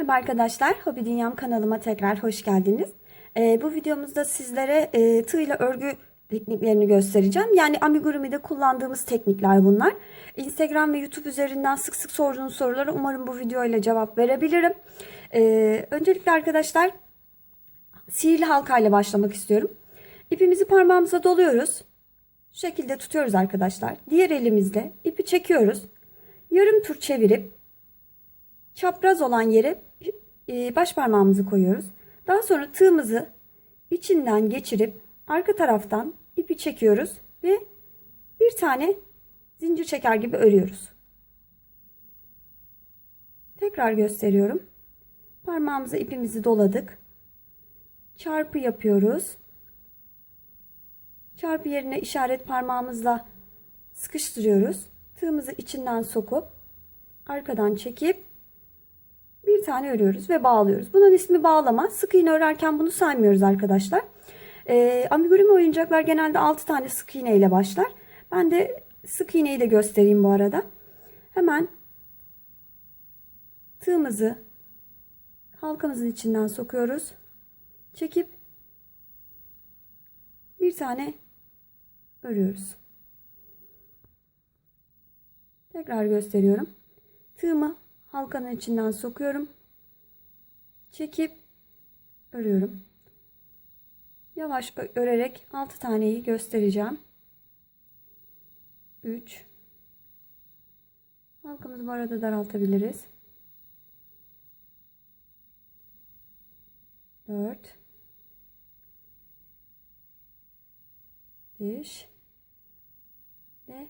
Merhaba arkadaşlar, Hobi Dünyam kanalıma tekrar hoş geldiniz. Ee, bu videomuzda sizlere e, tığ ile örgü tekniklerini göstereceğim. Yani amigurumi'de kullandığımız teknikler bunlar. Instagram ve YouTube üzerinden sık sık sorduğunuz sorulara umarım bu videoyla cevap verebilirim. Ee, öncelikle arkadaşlar sihirli halkayla başlamak istiyorum. İpimizi parmağımıza doluyoruz. Şu şekilde tutuyoruz arkadaşlar. Diğer elimizle ipi çekiyoruz. Yarım tur çevirip çapraz olan yere e, baş parmağımızı koyuyoruz. Daha sonra tığımızı içinden geçirip arka taraftan ipi çekiyoruz ve bir tane zincir çeker gibi örüyoruz. Tekrar gösteriyorum. Parmağımıza ipimizi doladık. Çarpı yapıyoruz. Çarpı yerine işaret parmağımızla sıkıştırıyoruz. Tığımızı içinden sokup arkadan çekip bir tane örüyoruz ve bağlıyoruz. Bunun ismi bağlama. Sık iğne örerken bunu saymıyoruz arkadaşlar. Ee, amigurumi oyuncaklar genelde 6 tane sık iğne ile başlar. Ben de sık iğneyi de göstereyim bu arada. Hemen tığımızı halkamızın içinden sokuyoruz. Çekip bir tane örüyoruz. Tekrar gösteriyorum. Tığımı halkanın içinden sokuyorum. Çekip örüyorum. Yavaş örerek 6 taneyi göstereceğim. 3 Halkamızı bu arada daraltabiliriz. 4 5 ve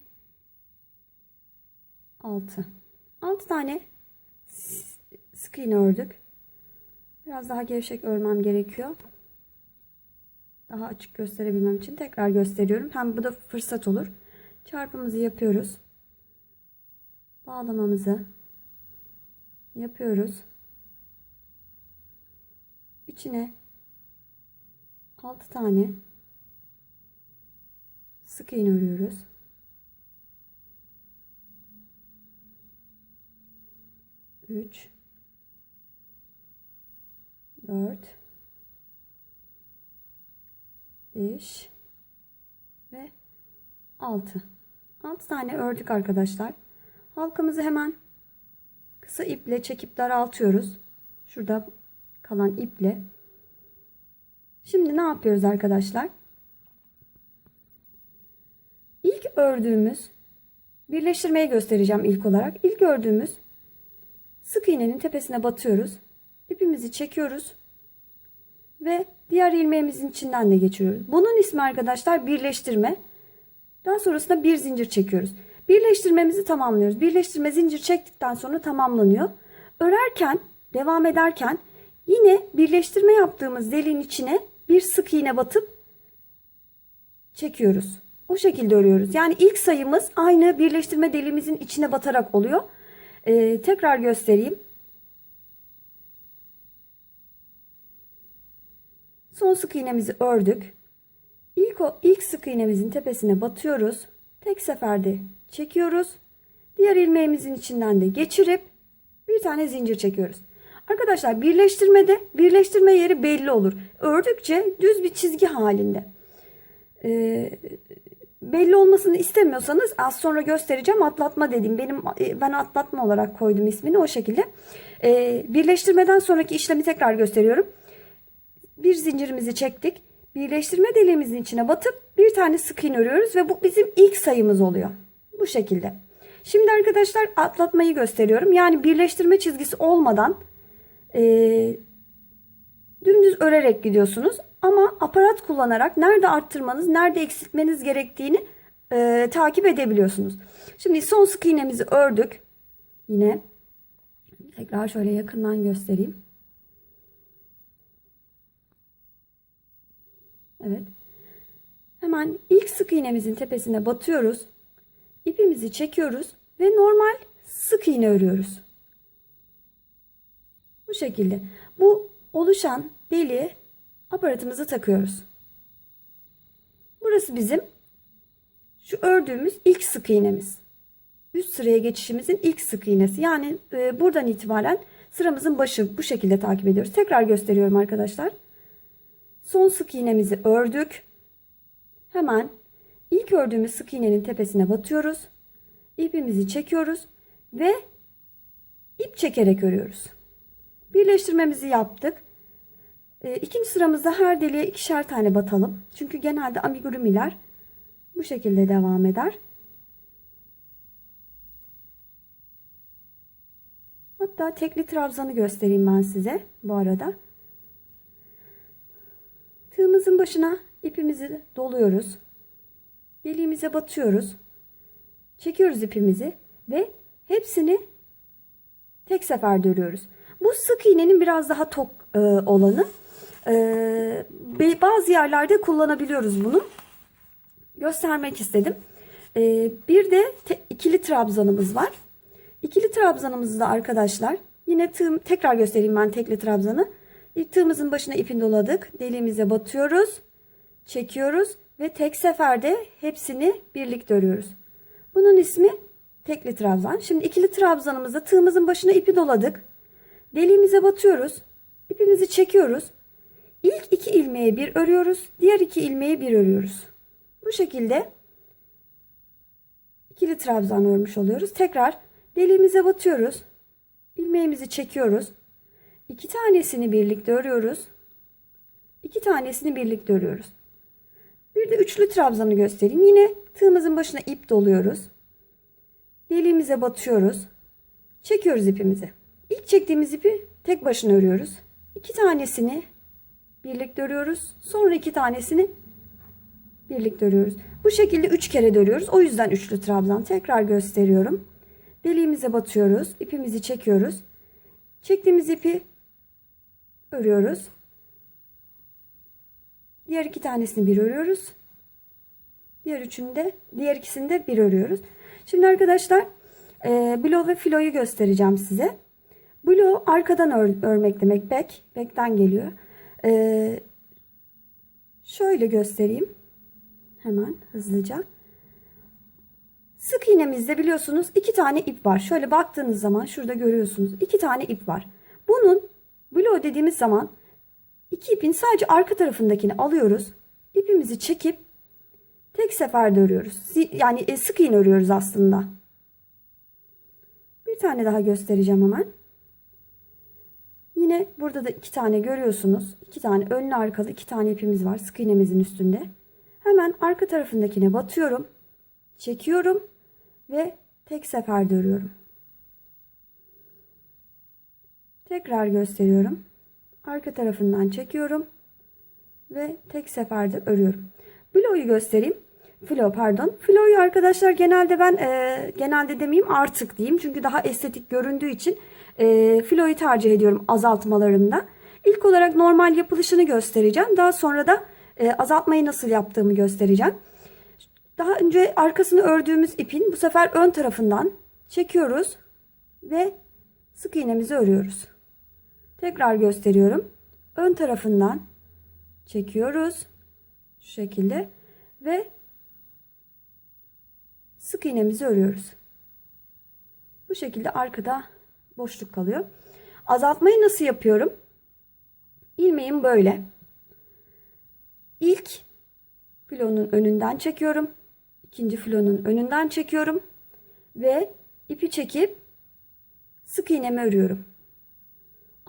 6 6 tane sık ördük. Biraz daha gevşek örmem gerekiyor. Daha açık gösterebilmem için tekrar gösteriyorum. Hem bu da fırsat olur. Çarpımızı yapıyoruz. Bağlamamızı yapıyoruz. İçine 6 tane sık iğne örüyoruz. 3 4 5 ve 6 6 tane ördük arkadaşlar. Halkamızı hemen kısa iple çekip daraltıyoruz. Şurada kalan iple. Şimdi ne yapıyoruz arkadaşlar? İlk ördüğümüz birleştirmeyi göstereceğim ilk olarak. İlk ördüğümüz Sık iğnenin tepesine batıyoruz. İpimizi çekiyoruz. Ve diğer ilmeğimizin içinden de geçiriyoruz. Bunun ismi arkadaşlar birleştirme. Daha sonrasında bir zincir çekiyoruz. Birleştirmemizi tamamlıyoruz. Birleştirme zincir çektikten sonra tamamlanıyor. Örerken, devam ederken yine birleştirme yaptığımız deliğin içine bir sık iğne batıp çekiyoruz. O şekilde örüyoruz. Yani ilk sayımız aynı birleştirme deliğimizin içine batarak oluyor. Ee, tekrar göstereyim. Son sık iğnemizi ördük. İlk, o, ilk sık iğnemizin tepesine batıyoruz. Tek seferde çekiyoruz. Diğer ilmeğimizin içinden de geçirip bir tane zincir çekiyoruz. Arkadaşlar birleştirmede birleştirme yeri belli olur. Ördükçe düz bir çizgi halinde. Ee, belli olmasını istemiyorsanız az sonra göstereceğim atlatma dedim. Benim e, ben atlatma olarak koydum ismini o şekilde. Ee, birleştirmeden sonraki işlemi tekrar gösteriyorum. Bir zincirimizi çektik. Birleştirme deliğimizin içine batıp bir tane sık iğne örüyoruz ve bu bizim ilk sayımız oluyor. Bu şekilde. Şimdi arkadaşlar atlatmayı gösteriyorum. Yani birleştirme çizgisi olmadan e, dümdüz örerek gidiyorsunuz. Ama aparat kullanarak nerede arttırmanız, nerede eksiltmeniz gerektiğini e, takip edebiliyorsunuz. Şimdi son sık iğnemizi ördük. Yine tekrar şöyle yakından göstereyim. Evet. Hemen ilk sık iğnemizin tepesine batıyoruz. İpimizi çekiyoruz ve normal sık iğne örüyoruz. Bu şekilde. Bu oluşan deliğe aparatımızı takıyoruz. Burası bizim şu ördüğümüz ilk sık iğnemiz. Üst sıraya geçişimizin ilk sık iğnesi. Yani e, buradan itibaren sıramızın başı bu şekilde takip ediyoruz. Tekrar gösteriyorum arkadaşlar. Son sık iğnemizi ördük. Hemen ilk ördüğümüz sık iğnenin tepesine batıyoruz. İpimizi çekiyoruz ve ip çekerek örüyoruz. Birleştirmemizi yaptık. E, ikinci sıramızda her deliğe ikişer tane batalım. Çünkü genelde amigurumiler bu şekilde devam eder. Hatta tekli trabzanı göstereyim ben size bu arada. Tığımızın başına ipimizi doluyoruz. Deliğimize batıyoruz. Çekiyoruz ipimizi ve hepsini tek seferde örüyoruz. Bu sık iğnenin biraz daha tok e, olanı. E, bazı yerlerde kullanabiliyoruz bunu. Göstermek istedim. E, bir de ikili trabzanımız var. İkili trabzanımızda arkadaşlar yine tığım tekrar göstereyim ben tekli trabzanı. Tığımızın başına ipini doladık. Deliğimize batıyoruz. Çekiyoruz ve tek seferde hepsini birlikte örüyoruz. Bunun ismi tekli trabzan. Şimdi ikili trabzanımızda tığımızın başına ipi doladık. Deliğimize batıyoruz. İpimizi çekiyoruz. İlk iki ilmeği bir örüyoruz. Diğer iki ilmeği bir örüyoruz. Bu şekilde ikili trabzan örmüş oluyoruz. Tekrar deliğimize batıyoruz. İlmeğimizi çekiyoruz. İki tanesini birlikte örüyoruz. İki tanesini birlikte örüyoruz. Bir de üçlü trabzanı göstereyim. Yine tığımızın başına ip doluyoruz. Deliğimize batıyoruz. Çekiyoruz ipimizi. İlk çektiğimiz ipi tek başına örüyoruz. İki tanesini birlikte örüyoruz. Sonra iki tanesini birlikte örüyoruz. Bu şekilde üç kere dörüyoruz. O yüzden üçlü trabzan. Tekrar gösteriyorum. Deliğimize batıyoruz. İpimizi çekiyoruz. Çektiğimiz ipi örüyoruz. Diğer iki tanesini bir örüyoruz. Diğer üçünü de, diğer ikisini de bir örüyoruz. Şimdi arkadaşlar e, blow ve flow'yu göstereceğim size. Blow arkadan ör, örmek demek. Back, back'ten geliyor. E, şöyle göstereyim. Hemen hızlıca. Sık iğnemizde biliyorsunuz iki tane ip var. Şöyle baktığınız zaman şurada görüyorsunuz. iki tane ip var. Bunun blow dediğimiz zaman iki ipin sadece arka tarafındakini alıyoruz. İpimizi çekip tek seferde örüyoruz. Yani e, sık iğne örüyoruz aslında. Bir tane daha göstereceğim hemen. Yine burada da iki tane görüyorsunuz. İki tane önlü arkalı iki tane ipimiz var sık iğnemizin üstünde. Hemen arka tarafındakine batıyorum. Çekiyorum ve tek seferde örüyorum. Tekrar gösteriyorum. Arka tarafından çekiyorum ve tek seferde örüyorum. Flow'yu göstereyim. Flow pardon. Flow'yu arkadaşlar genelde ben e, genelde demeyeyim artık diyeyim. Çünkü daha estetik göründüğü için e, flow'yu tercih ediyorum azaltmalarımda. İlk olarak normal yapılışını göstereceğim. Daha sonra da e, azaltmayı nasıl yaptığımı göstereceğim. Daha önce arkasını ördüğümüz ipin bu sefer ön tarafından çekiyoruz ve sık iğnemizi örüyoruz. Tekrar gösteriyorum. Ön tarafından çekiyoruz. Şu şekilde ve sık iğnemizi örüyoruz. Bu şekilde arkada boşluk kalıyor. Azaltmayı nasıl yapıyorum? İlmeğim böyle. İlk filonun önünden çekiyorum. İkinci filonun önünden çekiyorum ve ipi çekip sık iğnemi örüyorum.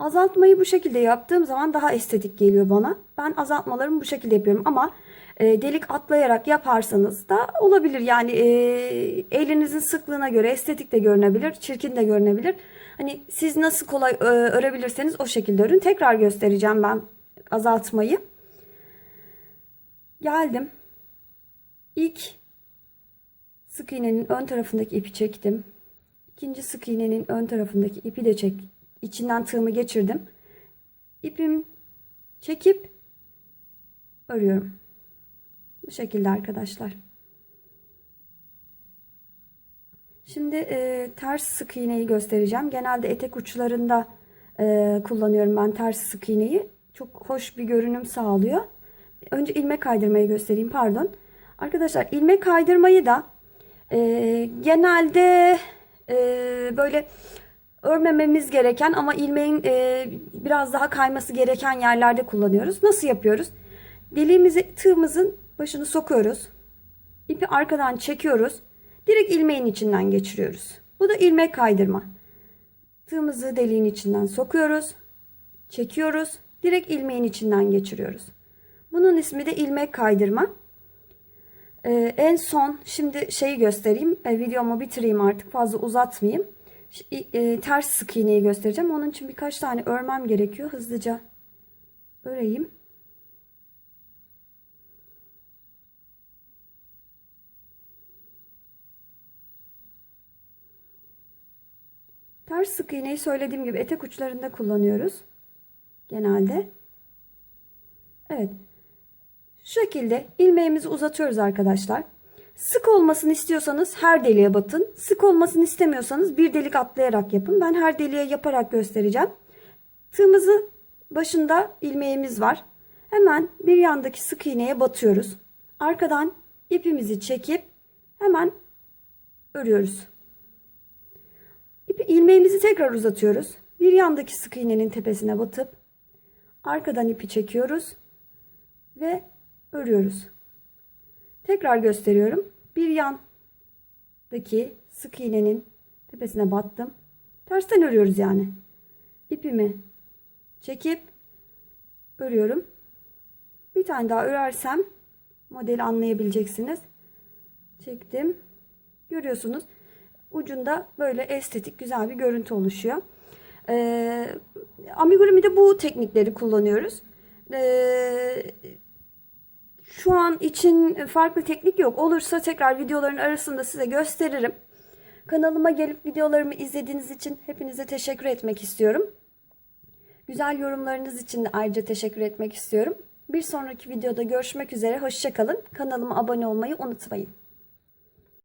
Azaltmayı bu şekilde yaptığım zaman daha estetik geliyor bana. Ben azaltmalarımı bu şekilde yapıyorum ama e, delik atlayarak yaparsanız da olabilir. Yani e, elinizin sıklığına göre estetik de görünebilir, çirkin de görünebilir. Hani siz nasıl kolay e, örebilirseniz o şekilde örün. Tekrar göstereceğim ben azaltmayı. Geldim. İlk sık iğnenin ön tarafındaki ipi çektim. İkinci sık iğnenin ön tarafındaki ipi de çek, içinden tığımı geçirdim. İpim çekip örüyorum. Bu şekilde arkadaşlar. Şimdi e, ters sık iğneyi göstereceğim. Genelde etek uçlarında e, kullanıyorum ben ters sık iğneyi. Çok hoş bir görünüm sağlıyor. Önce ilmek kaydırmayı göstereyim pardon. Arkadaşlar ilmek kaydırmayı da e, genelde e, böyle örmememiz gereken ama ilmeğin e, biraz daha kayması gereken yerlerde kullanıyoruz. Nasıl yapıyoruz? Deliğimizi tığımızın başını sokuyoruz. İpi arkadan çekiyoruz. Direkt ilmeğin içinden geçiriyoruz. Bu da ilmek kaydırma. Tığımızı deliğin içinden sokuyoruz. Çekiyoruz. Direkt ilmeğin içinden geçiriyoruz. Bunun ismi de ilmek kaydırma. Ee, en son şimdi şeyi göstereyim. E, videomu bitireyim artık fazla uzatmayayım. E, ters sık iğneyi göstereceğim. Onun için birkaç tane örmem gerekiyor. Hızlıca öreyim. Ters sık iğneyi söylediğim gibi etek uçlarında kullanıyoruz. Genelde. Evet. Şu şekilde ilmeğimizi uzatıyoruz arkadaşlar. Sık olmasını istiyorsanız her deliğe batın. Sık olmasını istemiyorsanız bir delik atlayarak yapın. Ben her deliğe yaparak göstereceğim. Tığımızı başında ilmeğimiz var. Hemen bir yandaki sık iğneye batıyoruz. Arkadan ipimizi çekip hemen örüyoruz. İpi, ilmeğimizi tekrar uzatıyoruz. Bir yandaki sık iğnenin tepesine batıp arkadan ipi çekiyoruz ve örüyoruz. Tekrar gösteriyorum. Bir yandaki sık iğnenin tepesine battım. Tersten örüyoruz yani. İpimi çekip örüyorum. Bir tane daha örersem modeli anlayabileceksiniz. Çektim. Görüyorsunuz. Ucunda böyle estetik güzel bir görüntü oluşuyor. Ee, amigurumi'de bu teknikleri kullanıyoruz. Ee, şu an için farklı teknik yok. Olursa tekrar videoların arasında size gösteririm. Kanalıma gelip videolarımı izlediğiniz için hepinize teşekkür etmek istiyorum. Güzel yorumlarınız için de ayrıca teşekkür etmek istiyorum. Bir sonraki videoda görüşmek üzere. Hoşçakalın. Kanalıma abone olmayı unutmayın.